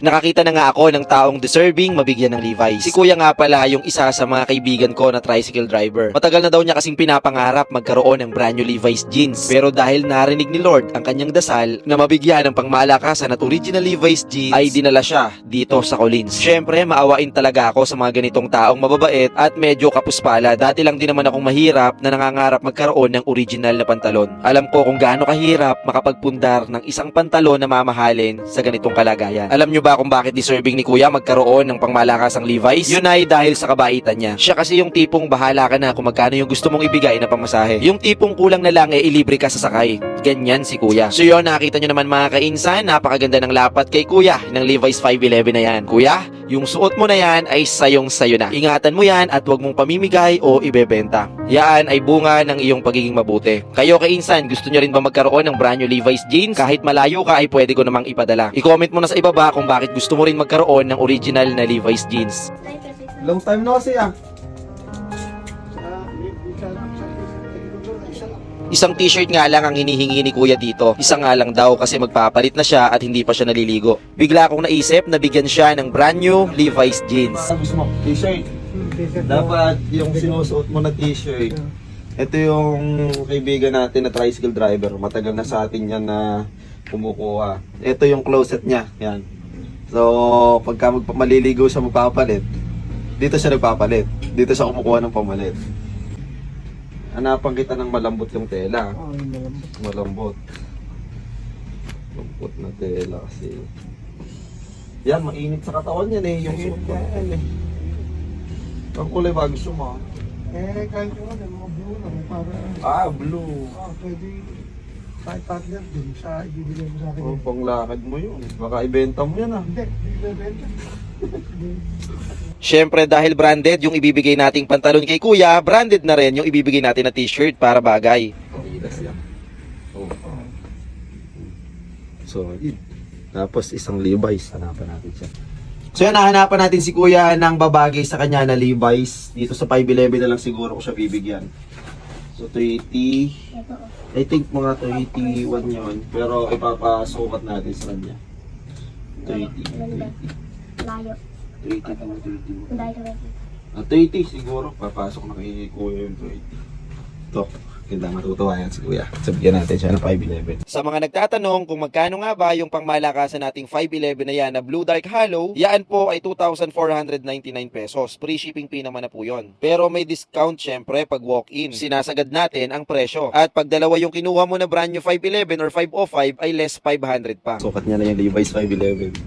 Nakakita na nga ako ng taong deserving mabigyan ng Levi's. Si kuya nga pala yung isa sa mga kaibigan ko na tricycle driver. Matagal na daw niya kasing pinapangarap magkaroon ng brand new Levi's jeans. Pero dahil narinig ni Lord ang kanyang dasal na mabigyan ng pangmalakasan at original Levi's jeans, ay dinala siya dito sa Collins. Siyempre, maawain talaga ako sa mga ganitong taong mababait at medyo kapuspala. Dati lang din naman akong mahirap na nangangarap magkaroon ng original na pantalon. Alam ko kung gaano kahirap makapagpundar ng isang pantalon na mamahalin sa ganitong kalagayan. Alam nyo ba kung bakit deserving ni Kuya magkaroon ng pangmalakasang Levi's? Yun ay dahil sa kabaitan niya. Siya kasi yung tipong bahala ka na kung magkano yung gusto mong ibigay na pamasahe. Yung tipong kulang na lang eh ilibre ka sa sakay. Ganyan si Kuya. So yun, nakita nyo naman mga kainsan, napakaganda ng lapat kay Kuya ng Levi's 511 na yan. Kuya, yung suot mo na yan ay sayong sayo na. Ingatan mo yan at huwag mong pamimigay o ibebenta. Yan ay bunga ng iyong pagiging mabuti. Kayo kainsan, gusto nyo rin ba magkaroon ng brand new Levi's jeans? Kahit malayo ka ay pwede ko namang ipadala. I-comment mo na sa ibaba kung bakit gusto mo rin magkaroon ng original na Levi's jeans. Long time na kasi ah. Isang t-shirt nga lang ang hinihingi ni kuya dito. Isa nga lang daw kasi magpapalit na siya at hindi pa siya naliligo. Bigla akong naisip na bigyan siya ng brand new Levi's jeans. Mo? T-shirt. Dapat yung sinusuot mo na t-shirt. Ito yung kaibigan natin na tricycle driver. Matagal na sa atin yan na kumukuha. Ito yung closet niya. Yan. So, pagka magpa- maliligo siya magpapalit, dito siya nagpapalit. Dito siya kumukuha ng pamalit. Hanapan kita ng malambot yung tela. Oo, yung malambot. Malambot. Malambot na tela kasi. Yan, mainit sa katawan yan eh. Yung suot ko yan eh. Ang kulay ba gusto mo? Eh, kahit yung ano, mga blue lang, para, Ah, blue. ah, pwede, kahit partner din sa ibibigay mo sa akin. Oh, panglakad mo yun. Baka ibenta mo yan ah. Hindi, hindi bebenta. Syempre dahil branded yung ibibigay nating pantalon kay kuya, branded na rin yung ibibigay natin na t-shirt para bagay. Oh. So, yun. Tapos isang Levi's. Hanapan natin siya. So yan, hahanapan natin si Kuya ng babagay sa kanya na Levi's. Dito sa 511 na lang siguro ko siya bibigyan. So 30, I think mga 31 yon Pero ipapasukat natin sa kanya. 30, 30. Layo. 30 to 31. Dahil Ah, 30 siguro. Papasok na kay Kuya yung 30. Ito. Ganda matutuwa yan si Kuya. Sabihan natin siya ng 511. Sa mga nagtatanong kung magkano nga ba yung pangmalakasan nating 511 na yan na Blue Dark Hollow, yan po ay 2,499 pesos. Free shipping fee naman na po yon. Pero may discount syempre pag walk-in. Sinasagad natin ang presyo. At pag dalawa yung kinuha mo na brand new 511 or 505 ay less 500 pa. Sukat niya na yung Levi's 511.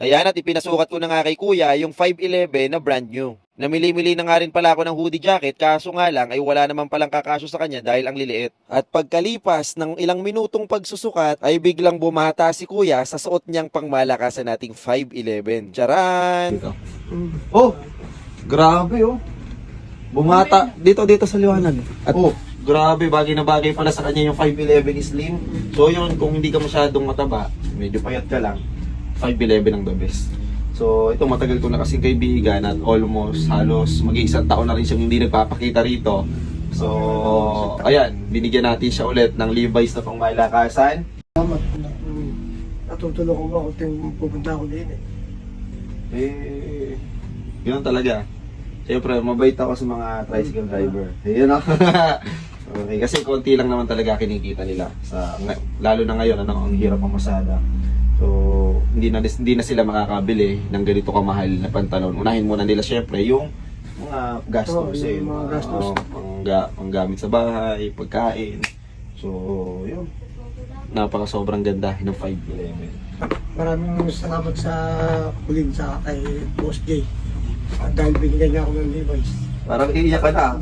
Ayan at ipinasukat ko na nga kay kuya yung 511 na brand new. Namili-mili na nga rin pala ako ng hoodie jacket kaso nga lang ay wala naman palang kakasyo sa kanya dahil ang liliit. At pagkalipas ng ilang minutong pagsusukat ay biglang bumata si kuya sa suot niyang pangmalakasan nating 511. Charan! Dito. Oh! Grabe oh. Bumata. Dito, dito sa liwanag. At oh, grabe. Bagay na bagay pala sa kanya yung 5'11 slim. So yun, kung hindi ka masyadong mataba, medyo payat ka lang, 5'11 ang the best. So ito matagal ko na kasing kaibigan at almost halos mag-iisang taon na rin siyang hindi nagpapakita rito. So, ayan, binigyan natin siya ulit ng Levi's na pangmalakasan. Salamat. Mm. Natutulog ko ba kung ting- pupunta ako din eh. Eh, yun talaga. Siyempre, mabait ako sa mga tricycle driver. Ayun ako. okay, kasi konti lang naman talaga kinikita nila. Sa, lalo na ngayon, ano, ang hirap ang masada. So, hindi na, hindi na sila makakabili ng ganito kamahal na pantalon. Unahin muna nila siyempre yung mga gastos. Oo, eh, yung mga gastos. ano, pangga, panggamit sa bahay, pagkain. So, yun. Napaka sobrang ganda ng 511. Maraming salamat sa huling sa kay Boss J. At dahil binigyan niya ako ng Levi's. Parang iiyak ka na.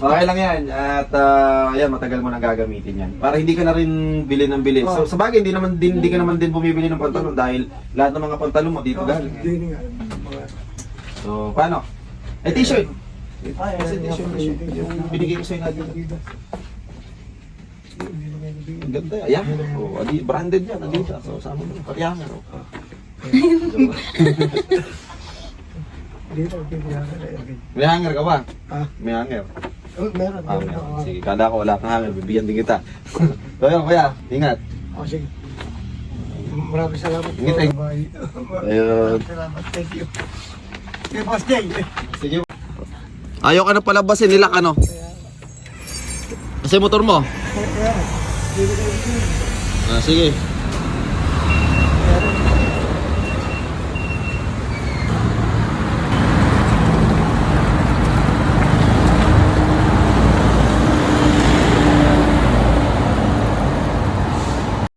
Okay lang yan. At ah, yan, matagal mo nang gagamitin yan. Para hindi ka na rin bili ng bili. So, sa bagay, hindi, naman din, hindi ka naman din bumibili ng pantalon dahil lahat ng mga pantalon mo dito galing. eh. Hindi nga. Mga- So, paano? Eh, t-shirt. Ay, t-shirt, t-shirt. Yung ay, binigay ko sa'yo natin. Ang ganda. Ayan. Oh, adi, branded yan. Adidas. So, sama mo. Pati hanger. Hindi na. May hanger ka ba? Ha? May hanger. Oh, meron, Ah, meron. meron. Sige, kada ko wala kang hanger, bibigyan din kita. so yun, kuya, ingat. Oh, sige. Maraming salamat po. Ingat, eh. Bye. Ayun. Salamat, thank you. Kay Boss Jay. Sige. Ayaw ka na palabasin, nilak ano? Kasi motor mo. Oh, Kaya, bibigay. Ah, sige.